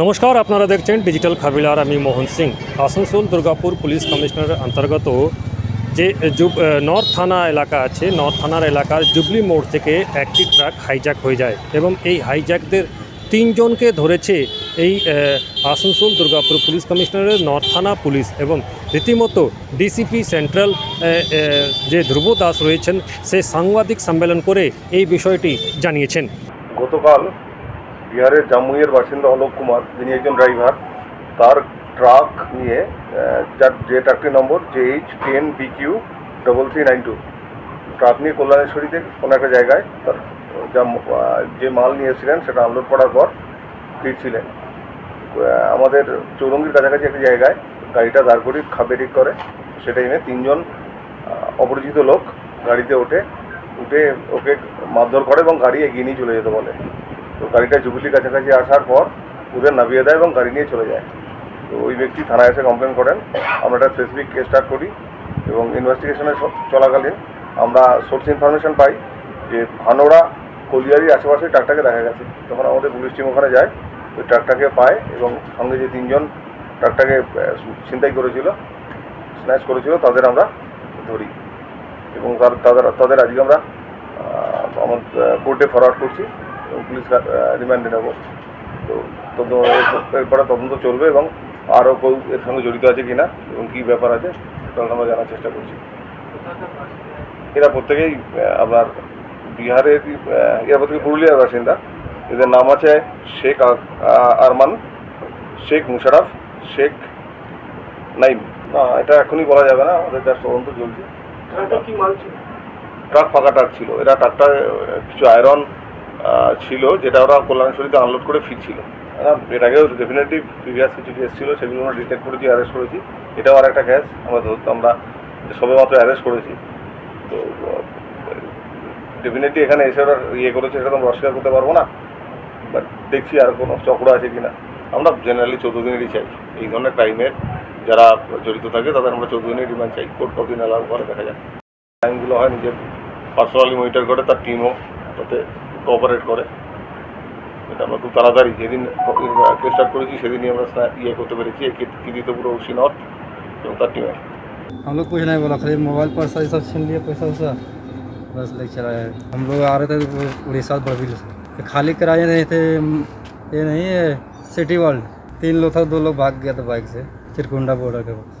নমস্কার, আপনারা দেখছেন ডিজিটাল খাবিলার। আমি মোহন সিং। আসানসোল দুর্গাপুর পুলিশ কমিশনারের অন্তর্গত যে নর্থ থানা এলাকা আছে, নর্থ থানার এলাকার জুবলি মোড় থেকে একটি ট্রাক হাইজ্যাক হয়ে যায় এবং এই হাইজ্যাকদের তিনজনকে ধরেছে এই আসানসোল দুর্গাপুর পুলিশ কমিশনারের নর্থ থানা পুলিশ এবং রীতিমতো ডিসিপি সেন্ট্রাল যে ধ্রুব দাস রয়েছেন, সে সাংবাদিক সম্মেলন করে এই বিষয়টি জানিয়েছেন। গতকাল বিহারের জামুইয়ের বাসিন্দা অলোক কুমার, যিনি একজন ড্রাইভার। তার ট্রাক নিয়ে যার যে ট্রাকটির নম্বর J H ten B Q double three nine two truck নিয়ে কল্যাণেশ্বরীতে কোনো একটা জায়গায় তার, যা যে মাল নিয়েছিলেন সেটা আনলোড করার পর ফিরছিলেন। আমাদের চৌরঙ্গির কাছাকাছি একটি জায়গায় গাড়িটা দাঁড় করি খাবে ঠিক করে সে টাইমে তিনজন অপরিচিত লোক গাড়িতে ওঠে, উঠে ওকে মারধর করে এবং গাড়ি এগিয়ে নিয়ে চলে যেতে বলে। তো গাড়িটা জুবিলির কাছাকাছি আসার পর ওদের নামিয়ে দেয় এবং গাড়ি নিয়ে চলে যায়। তো ওই ব্যক্তি থানায় এসে কমপ্লেন করেন, আমরা একটা স্পেসিফিক কেস স্টার্ট করি এবং ইনভেস্টিগেশনের চলাকালীন আমরা সোর্স ইনফরমেশন পাই যে ভানোড়া কলিয়ারির আশেপাশে ট্রাকটাকে দেখা গেছে। তখন আমাদের পুলিশ টিম ওখানে যায়, ওই ট্রাকটাকে পায় এবং সঙ্গে যে তিনজন ট্রাকটাকে ছিনতাই করেছিল স্ন্যাচ করেছিল, তাদের আমরা ধরি। এবং তাদের তাদের আজকে আমরা আমার কোর্টে ফরওয়ার্ড করছি। পুলিশ রিমান্ডে নেব। তো তদন্ত এরপর- তদন্ত চলবে এবং আরও কেউ এর সঙ্গে জড়িত আছে কিনা এবং কী ব্যাপার আছে সেটা আমরা জানার চেষ্টা করছি। এরা প্রত্যেকেই আপনার বিহারের এরা প্রত্যেকে পুরুলিয়ার বাসিন্দা। এদের নাম আছে শেখ আরমান শেখ মুশারফ শেখ নাইম। না এটা এখনই বলা যাবে না আমাদের যা তদন্ত চলছে। ট্রাক ফাঁকা ট্রাক ছিল। এরা ট্রাকটা কিছু আয়রন ছিল, যেটা ওরা কল্যাণ কল্যাণেশ্বরীতে আনলোড করে ফিরছিল। এর আগেও ডেফিনেটলি প্রিভিয়াস কিছু কেস ছিল, সেগুলো আমরা ডিটেক্ট করেছি অ্যারেস্ট করেছি। এটাও আর একটা কেস আমরা ধরতে, আমরা সবে মাত্র অ্যারেস্ট করেছি। তো ডেফিনেটলি এখানে এসে ওরা ইয়ে করেছে, সেটা তো আমরা অস্বীকার করতে পারব না। বাট দেখছি আর কোনো চক্র আছে কি না আমরা জেনারেলি চৌদ্দ দিনেরই চাই। এই ধরনের ক্রাইমের যারা জড়িত থাকে, তাদের আমরা চৌদ্দ দিনের রিমান্ড চাই। কোর্ট কতদিন অ্যালাউ করে, দেখা যায় টাইমগুলো হয় নিজের। পার্সোনালি মনিটর করে তার টিমও তাতে কোঅপারেট করে এটা আমরা খুব তাড়াতাড়ি যেদিন কেস স্টার্ট করেছি সেদিনই আমরা স্না- ইয়ে করতে পেরেছি এই কৃতিত্ব পুরো ওসি নর্থ এবং তার টিমের हम लोग कुछ नहीं बोला खाली मोबाइल पर्सा ये सब छीन लिए पैसा वैसा बस ले चला है हम लोग आ रहे थे वो उड़ीसा बड़बिल से तो खाली कराए नहीं थे ये नहीं है सिटी वर्ल्ड तीन लोग था दो लोग भाग गया था बाइक से चिरकुंडा बॉर्डर के पास